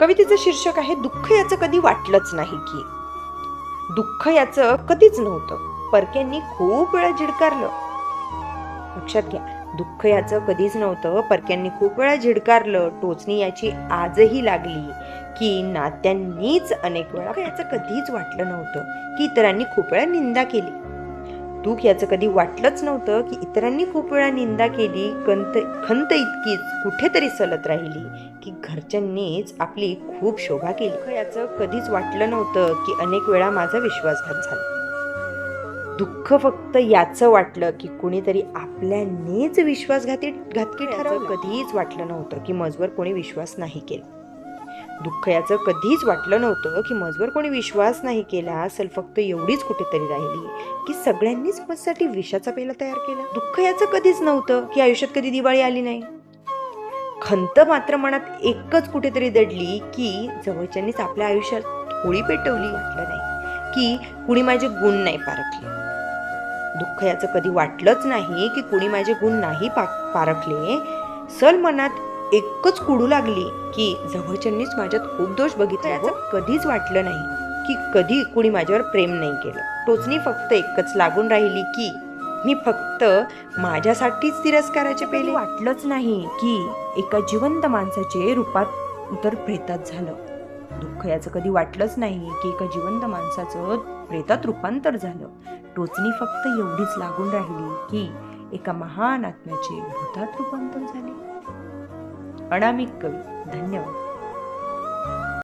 कवितेचं शीर्षक आहे दुःख याचं कधी वाटलंच नाही की. दुःख याचं कधीच नव्हतं. परक्यांनी खूप वेळा झिडकारलं. लक्षात घ्या दुःख याचं कधीच नव्हतं. परक्यांनी खूप वेळा झिडकारलं. टोचणी याची आजही लागली की नात्यांनीच अनेक वेळा याचं कधीच वाटलं नव्हतं की इतरांनी खूप वेळा निंदा केली. दुःख याचं कधी वाटलंच नव्हतं की इतरांनी खूप वेळा निंदा केली. कंत खंत इतकीच कुठेतरी सलत राहिली की घरच्यांनीच आपली खूप शोभा केली. याचं कधीच वाटलं नव्हतं की अनेक वेळा माझा विश्वासघात झाला. दुःख फक्त याचं वाटलं की कुणीतरी आपल्यानेच विश्वासघाती घातकी ठरवलं. कधीच वाटलं नव्हतं की मजवर कोणी विश्वास नाही केला. दुःख याचं कधीच वाटलं नव्हतं की मजवर कोणी विश्वास नाही केला. असेल फक्त एवढीच कुठेतरी राहिली की सगळ्यांनीच मजसाठी विषाचा पेला तयार केला. दुःख याचं कधीच नव्हतं की आयुष्यात कधी दिवाळी आली नाही. खंत मात्र मनात एकच कुठेतरी दडली की जवळच्यांनीच आपल्या आयुष्यात होळी पेटवली वाटलं नाही. की कुणी माझे गुण नाही पारखले. दुःख याचं कधी वाटलंच नाही की कुणी माझे गुण नाही पा पारखले. सल मनात एकच कुडू लागली की जवळच्यांनीच माझ्यात खूप दोष बघितले. याचं कधीच वाटलं नाही की कधी कुणी माझ्यावर प्रेम नाही केलं. टोचणी फक्त एकच लागून राहिली की मी फक्त माझ्यासाठीच तिरस्काराचे पेले. वाटलंच नाही की एका जिवंत माणसाचे रूपात उतर प्रेतात झालं. दुःख याचं कधी वाटलंच नाही की एका जिवंत माणसाचं प्रेतात रूपांतर झालं. टोचणी फक्त एवढीच लागून राहिली की एका महान आत्म्याचे भूतात रूपांतर झाले. अनामिक कवी धन्यवाद.